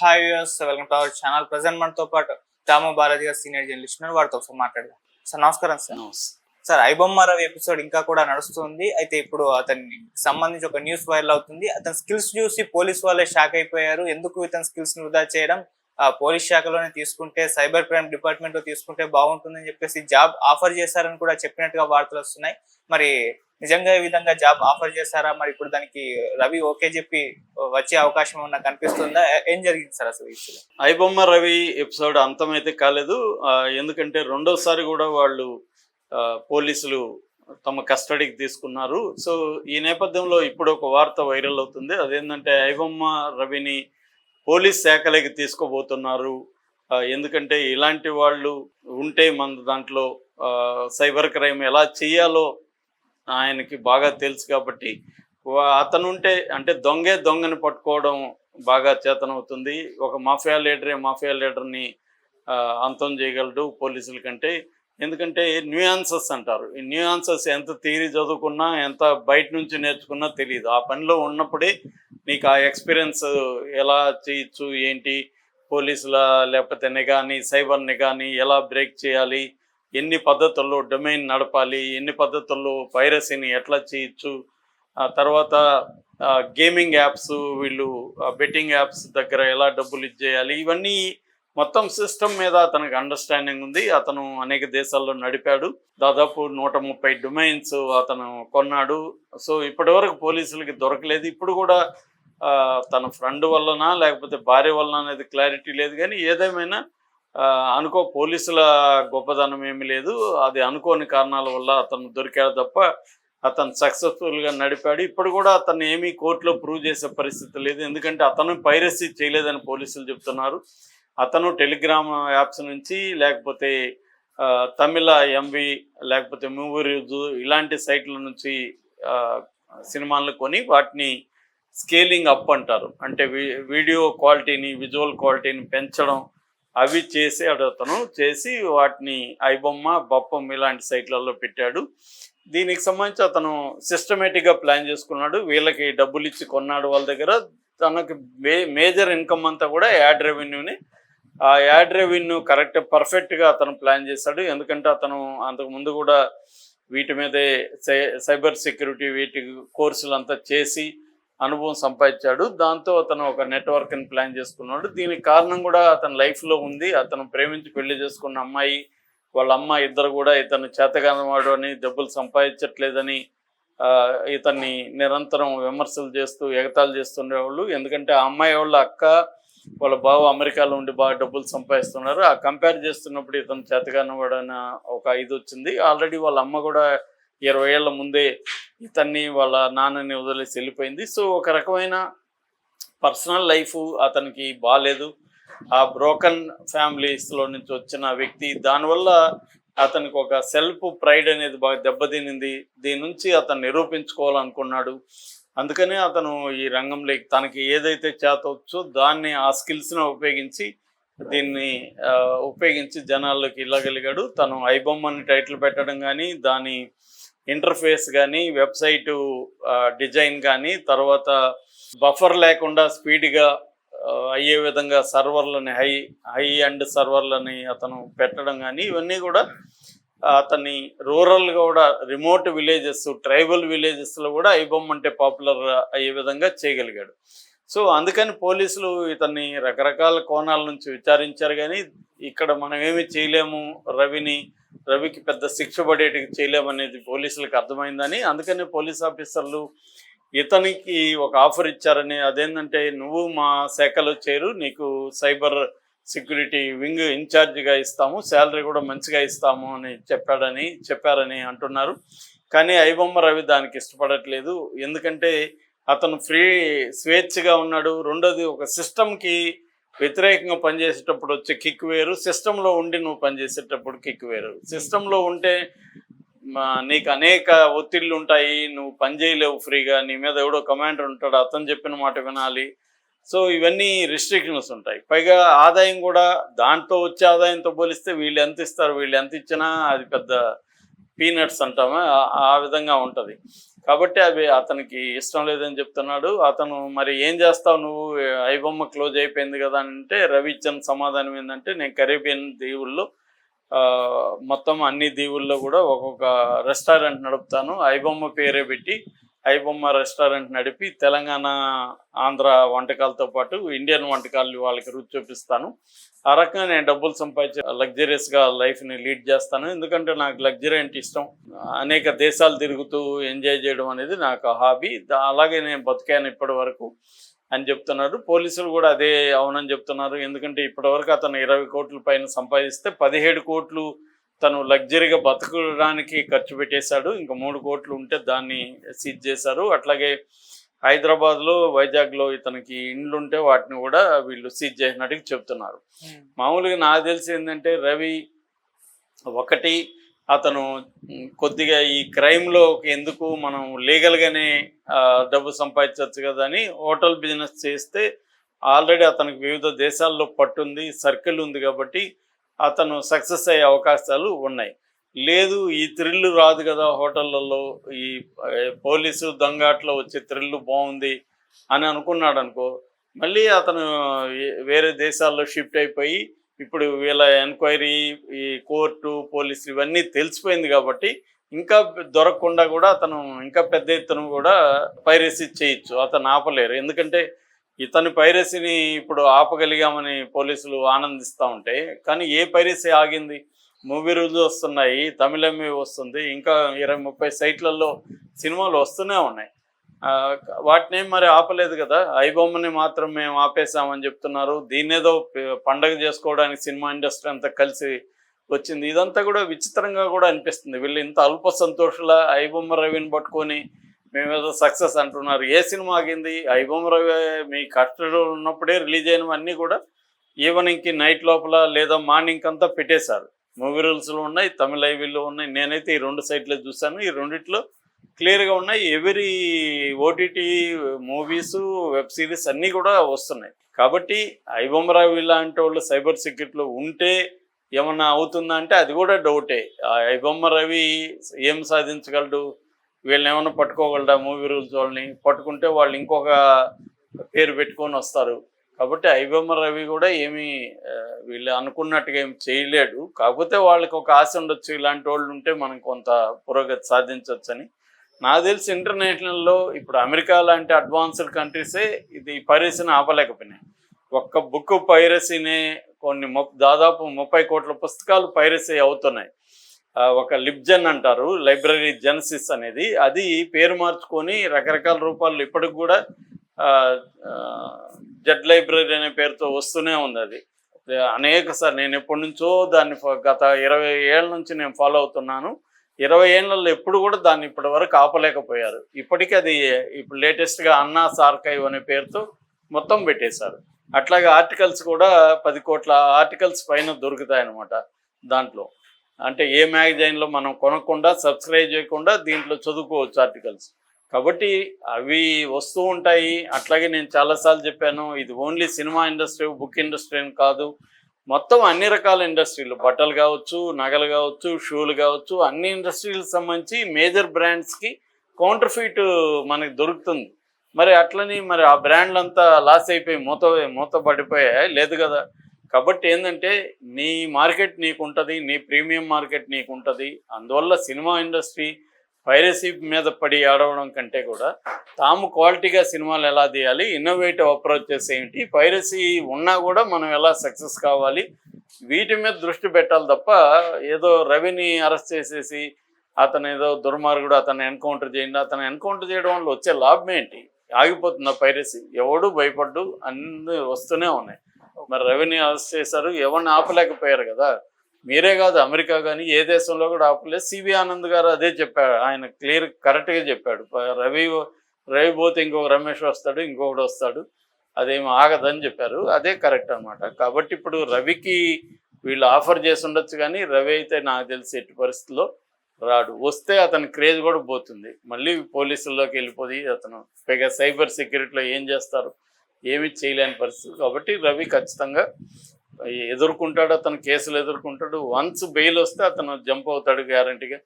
Hi viewers welcome to our channel present మనతో పాటు దామ బాలాజీ గారు సీనియర్ జర్నలిస్ట్ ఉన్నారు. వారితో ఒకసారి మాట్లాడదాం. సార్ నమస్కారం sir sir iBomma Ravi episode ఇంకా కూడా నడుస్తుంది. అయితే ఇప్పుడు అతనికి సంబంధించి ఒక న్యూస్ వైరల్ అవుతుంది. అతని స్కిల్స్ చూసి పోలీస్ వాళ్ళే షాక్ అయిపోయారు. ఎందుకు ఇతని స్కిల్స్ని వృధా చేయడం? పోలీస్ శాఖలోనే తీసుకుంటే సైబర్ క్రైమ్ డిపార్ట్మెంట్లో తీసుకుంటే బాగుంటుందని చెప్పేసి జాబ్ ఆఫర్ చేశారని కూడా చెప్పినట్టుగా వార్తలు వస్తున్నాయి. మరి నిజంగా ఈ విధంగా జాబ్ ఆఫర్ చేశారా? మరి ఇప్పుడు దానికి రవి ఓకే చెప్పి వచ్చే అవకాశం ఉన్న కనిపిస్తుందా? ఏం జరిగింది సార్ అసలు ఈ ఐబొమ్మ రవి ఎపిసోడ్ అంతమైతే కాలేదు. ఎందుకంటే రెండోసారి కూడా వాళ్ళు పోలీసులు తమ కస్టడీకి తీసుకున్నారు. సో ఈ నేపథ్యంలో ఇప్పుడు ఒక వార్త వైరల్ అవుతుంది. అదేంటంటే ఐబొమ్మ రవిని పోలీస్ శాఖలోకి తీసుకోబోతున్నారు ఎందుకంటే ఇలాంటి వాళ్ళు ఉంటే మన దాంట్లో సైబర్ క్రైమ్ ఎలా చేయాలో ఆయనకి బాగా తెలుసు కాబట్టి వా- అతను ఉంటే అంటే దొంగే దొంగని పట్టుకోవడం బాగా చేతనవుతుంది. ఒక మాఫియా లీడరే మాఫియా లీడర్ని అంతం చేయగలడు పోలీసుల కంటే. ఎందుకంటే న్యూయాన్సెస్ అంటారు. ఈ న్యూయాన్సెస్ ఎంత థియరీ చదువుకున్నా ఎంత బయట నుంచి నేర్చుకున్నా తెలియదు ఆ పనిలో ఉన్నప్పుడే నీకు ఆ ఎక్స్పీరియన్స్ ఎలా చేయొచ్చు ఏంటి? పోలీసుల లేకపోతే నిఘాని సైబర్ నిఘాని ఎలా బ్రేక్ చేయాలి? ఎన్ని పద్ధతుల్లో డొమైన్ నడపాలి? ఎన్ని పద్ధతుల్లో పైరసీని ఎట్లా చేయొచ్చు? ఆ తర్వాత గేమింగ్ యాప్స్ వీళ్ళు బెట్టింగ్ యాప్స్ దగ్గర ఎలా డబ్బులు ఇచ్చేయాలి? ఇవన్నీ మొత్తం సిస్టమ్ మీద అతనికి అండర్స్టాండింగ్ ఉంది. అతను అనేక దేశాల్లో నడిపాడు. దాదాపు నూట ముప్పై డొమైన్స్ అతను కొన్నాడు. సో ఇప్పటి వరకు పోలీసులకి దొరకలేదు. ఇప్పుడు కూడా తన ఫ్రెండ్ వలన లేకపోతే భార్య వలన అనేది క్లారిటీ లేదు. కానీ ఏదేమైనా అనుకో పోలీసుల గొప్పదనం ఏమి లేదు. అది అనుకోని కారణాల వల్ల అతను దొరికాడు తప్ప అతను సక్సెస్ఫుల్గా నడిపాడు. ఇప్పుడు కూడా అతను ఏమీ కోర్టులో ప్రూవ్ చేసే పరిస్థితి లేదు. ఎందుకంటే అతను పైరసీ చేయలేదని పోలీసులు చెప్తున్నారు. అతను టెలిగ్రామ్ యాప్స్ నుంచి లేకపోతే తమిళ ఎంవి లేకపోతే మూవీ రివ్యూస్ ఇలాంటి సైట్ల నుంచి సినిమాలను కొని వాటిని స్కేలింగ్ అప్ అంటారు. అంటే వీ- వీడియో క్వాలిటీని విజువల్ క్వాలిటీని పెంచడం అవి చేసి అతను చేసి వాటిని ఐబొమ్మ బొప్పం ఇలాంటి సైట్లలో పెట్టాడు. దీనికి సంబంధించి అతను సిస్టమేటిక్గా ప్లాన్ చేసుకున్నాడు. వీళ్ళకి డబ్బులు ఇచ్చి కొన్నాడు వాళ్ళ దగ్గర. తనకి మే మేజర్ ఇన్కమ్ అంతా కూడా యాడ్ రెవెన్యూని ఆ యాడ్ రెవెన్యూ కరెక్ట్ పర్ఫెక్ట్గా అతను ప్లాన్ చేశాడు. ఎందుకంటే అతను అంతకు ముందు కూడా వీటి మీదే సై- సైబర్ సెక్యూరిటీ వీటి కోర్సులు అంతా చేసి అనుభవం సంపాదించాడు. దాంతో అతను ఒక నెట్వర్క్ని ప్లాన్ చేసుకున్నాడు. దీనికి కారణం కూడా అతని లైఫ్లో ఉంది. అతను ప్రేమించి పెళ్ళి చేసుకున్న అమ్మాయి వాళ్ళ అమ్మ ఇద్దరు కూడా ఇతను చేతగానవాడు అని డబ్బులు సంపాదించట్లేదని ఆ, ఇతన్ని నిరంతరం విమర్శలు చేస్తూ ఎగతాలు చేస్తుండేవాళ్ళు. ఎందుకంటే ఆ అమ్మాయి వాళ్ళ అక్క వాళ్ళ బావ అమెరికాలో ఉండి బాగా డబ్బులు సంపాదిస్తున్నారు. ఆ కంపేర్ చేస్తున్నప్పుడు ఇతను చేతగానవాడు ఒక ఇది వచ్చింది. ఆల్రెడీ వాళ్ళ అమ్మ కూడా ఇరవై ఏళ్ళ ముందే ఇతన్ని వాళ్ళ నాన్నని వదిలేసి వెళ్ళిపోయింది. సో ఒక రకమైన పర్సనల్ లైఫ్ అతనికి బాగాలేదు ఆ బ్రోకన్ ఫ్యామిలీస్లో నుంచి వచ్చిన వ్యక్తి దానివల్ల అతనికి ఒక సెల్ఫ్ ప్రైడ్ అనేది బాగా దెబ్బతినింది. దీని నుంచి అతను నిరూపించుకోవాలనుకున్నాడు. అందుకనే అతను ఈ రంగంలోకి తనకి ఏదైతే చేతవచ్చో దాన్ని ఆ స్కిల్స్ని ఉపయోగించి దీన్ని ఉపయోగించి జనాల్లోకి వెళ్ళగలిగాడు తను ఐబొమ్మని టైటిల్ పెట్టడం కానీ దాని ఇంటర్ఫేస్ కానీ వెబ్సైటు డిజైన్ కానీ తర్వాత బఫర్ లేకుండా స్పీడ్గా అయ్యే విధంగా సర్వర్లని హై హై అండ్ సర్వర్లని అతను పెట్టడం కానీ ఇవన్నీ కూడా అతన్ని రూరల్గా కూడా రిమోట్ విలేజెస్ ట్రైబల్ విలేజెస్లో కూడా ఐబొమ్మ అంటే పాపులర్ అయ్యే విధంగా చేయగలిగాడు. సో అందుకని పోలీసులు ఇతన్ని రకరకాల కోణాల నుంచి విచారించారు కానీ ఇక్కడ మనం ఏమి చేయలేము రవిని రవికి పెద్ద శిక్ష పడేటికి చేయలేమనేది పోలీసులకు అర్థమైందని అందుకని పోలీస్ ఆఫీసర్లు ఇతనికి ఒక ఆఫర్ ఇచ్చారని అదేంటంటే నువ్వు మా శాఖలో చేరు నీకు సైబర్ సెక్యూరిటీ వింగ్ ఇన్ఛార్జిగా ఇస్తాము శాలరీ కూడా మంచిగా ఇస్తాము అని చెప్పాడని చెప్పారని అంటున్నారు. కానీ ఐబొమ్మ రవి దానికి ఇష్టపడట్లేదు. ఎందుకంటే అతను ఫ్రీ స్వేచ్ఛగా ఉన్నాడు. రెండోది ఒక సిస్టమ్కి వ్యతిరేకంగా పనిచేసేటప్పుడు వచ్చే కిక్ వేరు సిస్టంలో ఉండి నువ్వు పనిచేసేటప్పుడు కిక్ వేరు. సిస్టంలో ఉంటే మా నీకు అనేక ఒత్తిళ్ళు ఉంటాయి నువ్వు పని చేయలేవు ఫ్రీగా. నీ మీద ఎవడో కమాండర్ ఉంటాడు అతను చెప్పిన మాట వినాలి. సో ఇవన్నీ రిస్ట్రిక్షన్స్ ఉంటాయి. పైగా ఆదాయం కూడా దాంతో వచ్చే ఆదాయంతో పోలిస్తే వీళ్ళు ఎంత ఇస్తారు వీళ్ళు ఎంత ఇచ్చినా అది పెద్ద పీనట్స్ అంటామా? ఆ- విధంగా ఉంటుంది. కాబట్టి అవి అతనికి ఇష్టం లేదని చెప్తున్నాడు. అతను మరి ఏం చేస్తావు నువ్వు? ఐబొమ్మ క్లోజ్ అయిపోయింది కదా అని అంటే రవి ఇచ్చిన సమాధానం ఏంటంటే నేను కరేబియన్ దీవుల్లో మొత్తం అన్ని దీవుల్లో కూడా ఒక్కొక్క రెస్టారెంట్ నడుపుతాను. ఐబొమ్మ పేరే పెట్టి ఐబొమ్మ రెస్టారెంట్ నడిపి తెలంగాణ ఆంధ్ర వంటకాలతో పాటు ఇండియన్ వంటకాలు వాళ్ళకి రుచి చూపిస్తాను. ఆ రకంగా నేను డబ్బులు సంపాదించి లగ్జరియస్గా లైఫ్ని లీడ్ చేస్తాను. ఎందుకంటే నాకు లగ్జరీ అంటే ఇష్టం. అనేక దేశాలు తిరుగుతూ ఎంజాయ్ చేయడం అనేది నాకు హాబీ. అలాగే నేను బతికాను ఇప్పటి వరకు అని చెప్తున్నారు. పోలీసులు కూడా అదే అవునని చెప్తున్నారు. ఎందుకంటే ఇప్పటివరకు అతను ఇరవై కోట్ల పైన సంపాదిస్తే పదిహేడు కోట్లు తను లగ్జరీగా బతకడానికి ఖర్చు పెట్టేశాడు. ఇంకా మూడు కోట్లు ఉంటే దాన్ని సీజ్ చేశారు. అట్లాగే హైదరాబాద్లో వైజాగ్లో ఇతనికి ఇండ్లు ఉంటే వాటిని కూడా వీళ్ళు సీజ్ చేసినట్టుగా చెప్తున్నారు మామూలుగా నాకు తెలిసి ఏంటంటే రవి ఒకటి అతను కొద్దిగా ఈ క్రైమ్లో ఎందుకు మనం లీగల్గానే డబ్బు సంపాదించవచ్చు కదా అని హోటల్ బిజినెస్ చేస్తే ఆల్రెడీ అతనికి వివిధ దేశాల్లో పట్టుంది సర్కిల్ ఉంది కాబట్టి అతను సక్సెస్ అయ్యే అవకాశాలు ఉన్నాయి. లేదు ఈ థ్రిల్ రాదు కదా హోటళ్ళల్లో ఈ పోలీసు దొంగాట్లో వచ్చే థ్రిల్ బాగుంది అని అనుకున్నాడు అనుకో మళ్ళీ అతను వేరే దేశాల్లో షిఫ్ట్ అయిపోయి ఇప్పుడు వీళ్ళ ఎంక్వైరీ ఈ కోర్టు పోలీసులు ఇవన్నీ తెలిసిపోయింది కాబట్టి ఇంకా దొరకకుండా కూడా అతను ఇంకా పెద్ద ఎత్తున కూడా పైరసీ చేయొచ్చు. అతను ఆపలేరు. ఎందుకంటే ఇతని పైరసీని ఇప్పుడు ఆపగలిగామని పోలీసులు ఆనందిస్తూ ఉంటే కానీ ఏ పైరసీ ఆగింది? మూవీ రోజు వస్తున్నాయి తమిళమే వస్తుంది ఇంకా ఇరవై ముప్పై సైట్లలో సినిమాలు వస్తూనే ఉన్నాయి. వాటిని మరి ఆపలేదు కదా? ఐబొమ్మని మాత్రం మేము ఆపేసామని చెప్తున్నారు. దీన్నేదో పండగ చేసుకోవడానికి సినిమా ఇండస్ట్రీ అంతా కలిసి వచ్చింది. ఇదంతా కూడా విచిత్రంగా కూడా అనిపిస్తుంది. వీళ్ళు ఇంత అల్ప సంతోషుల ఐబొమ్మ రవిని పట్టుకొని మేమేదో సక్సెస్ అంటున్నారు. ఏ సినిమా ఆగింది? ఐబొమ్మ రవి మీ కస్టడీలో ఉన్నప్పుడే రిలీజ్ అయినవన్నీ కూడా ఈవినింగ్కి నైట్ లోపల లేదా మార్నింగ్ అంతా పెట్టేశారు. మూవీ రూల్స్లో ఉన్నాయి తమిళ ఐవీలో ఉన్నాయి. నేనైతే ఈ రెండు సైట్లో చూశాను. ఈ రెండిట్లో క్లియర్గా ఉన్నాయి. Every OTT movies web series అన్నీ కూడా వస్తున్నాయి. కాబట్టి ఐబొమ్మరావు ఇలాంటి వాళ్ళు సైబర్ సెక్యూరిటీలో ఉంటే ఏమన్నా అవుతుందా అంటే అది కూడా డౌటే. ఆ ఐబొమ్మ రవి ఏం సాధించగలడు? వీళ్ళని ఏమైనా పట్టుకోగలరా మూవీ రూల్స్ వాళ్ళని? పట్టుకుంటే వాళ్ళు ఇంకొక పేరు పెట్టుకొని వస్తారు. కాబట్టి ఐబొమ్మ రవి కూడా ఏమీ వీళ్ళు అనుకున్నట్టుగా ఏమి చేయలేడు. కాకపోతే వాళ్ళకి ఒక ఆశ ఉండొచ్చు. ఇలాంటి వాళ్ళు ఉంటే మనం కొంత పురోగతి సాధించవచ్చని నాకు తెలిసి ఇంటర్నేషనల్లో ఇప్పుడు అమెరికా లాంటి అడ్వాన్స్డ్ కంట్రీసే ఇది పైరసీని ఆపలేకపోయినాయి. ఒక్క బుక్ పైరసీనే కొన్ని ముప్ దాదాపు ముప్పై కోట్ల పుస్తకాలు పైరసీ అవుతున్నాయి. ఒక లిబ్జన్ అంటారు లైబ్రరీ జెనసిస్ అనేది. అది పేరు మార్చుకొని రకరకాల రూపాల్లో ఇప్పటికి కూడా జెడ్ లైబ్రరీ అనే పేరుతో వస్తూనే ఉంది అది. అనేక సార్ నేను ఎప్పటి నుంచో దాన్ని గత ఇరవై ఏళ్ళ నుంచి నేను ఫాలో అవుతున్నాను. ఇరవై ఏళ్ళల్లో ఎప్పుడు కూడా దాన్ని ఇప్పటి వరకు ఆపలేకపోయారు. ఇప్పటికీ అది ఇప్పుడు లేటెస్ట్గా అన్నా సార్కైవ్ అనే పేరుతో మొత్తం పెట్టేశారు. అట్లాగే ఆర్టికల్స్ కూడా పది కోట్ల ఆర్టికల్స్ పైన దొరుకుతాయి అన్నమాట దాంట్లో. అంటే ఏ మ్యాగజైన్లో మనం కొనకుండా సబ్స్క్రైబ్ చేయకుండా దీంట్లో చదువుకోవచ్చు ఆర్టికల్స్. కాబట్టి అవి వస్తూ ఉంటాయి. అట్లాగే నేను చాలాసార్లు చెప్పాను ఇది only cinema industry book industry అని కాదు. మొత్తం అన్ని రకాల ఇండస్ట్రీలు బట్టలు కావచ్చు నగలు కావచ్చు షూలు కావచ్చు అన్ని ఇండస్ట్రీలకు సంబంధించి మేజర్ బ్రాండ్స్కి కౌంటర్ ఫీట్ మనకి దొరుకుతుంది. మరి అట్లని మరి ఆ బ్రాండ్లు అంతా లాస్ అయిపోయి మూత మూత పడిపోయాయి? లేదు కదా. కాబట్టి ఏంటంటే నీ మార్కెట్ నీకు ఉంటుంది నీ ప్రీమియం మార్కెట్ నీకు ఉంటుంది అందువల్ల సినిమా ఇండస్ట్రీ పైరసీ మీద పడి ఆడవడం కంటే కూడా తాము క్వాలిటీగా సినిమాలు ఎలా తీయాలి ఇన్నోవేటివ్ అప్రోచెస్ ఏంటి పైరసీ ఉన్నా కూడా మనం ఎలా సక్సెస్ కావాలి వీటి మీద దృష్టి పెట్టాలి తప్ప ఏదో రవిని అరెస్ట్ చేసేసి అతను ఏదో దుర్మార్గుడు అతను ఎన్కౌంటర్ చేయండి అతను ఎన్కౌంటర్ చేయడం వల్ల వచ్చే లాభం ఏంటి? ఆగిపోతుందా పైరసీ. ఎవడు భయపడ్డు అన్నీ వస్తూనే ఉన్నాయి. మరి రవిని అరెస్ట్ చేశారు ఎవరిని ఆపలేకపోయారు కదా. మీరే కాదు అమెరికా కానీ ఏ దేశంలో కూడా ఆపలేదు. సివి ఆనంద్ గారు అదే చెప్పాడు ఆయన క్లియర్ కరెక్ట్గా చెప్పాడు. రవి రవి పోతే ఇంకొక రమేష్ వస్తాడు ఇంకొకటి వస్తాడు. అదేమి ఆగదని చెప్పారు. అదే కరెక్ట్ అనమాట కాబట్టి ఇప్పుడు రవికి వీళ్ళు ఆఫర్ చేసి ఉండొచ్చు కానీ రవి అయితే నాకు తెలిసి ఎట్టి పరిస్థితుల్లో రాడు. వస్తే అతని క్రేజ్ కూడా పోతుంది. మళ్ళీ పోలీసుల్లోకి వెళ్ళిపోయి అతను పైగా సైబర్ సెక్యూరిటీలో ఏం చేస్తారు? ఏమీ చేయలేని పరిస్థితి. కాబట్టి రవి ఖచ్చితంగా ఎదుర్కొంటాడు అతను కేసులు ఎదుర్కొంటాడు. వన్స్ బెయిల్ వస్తే అతను జంప్ అవుతాడు గ్యారంటీగా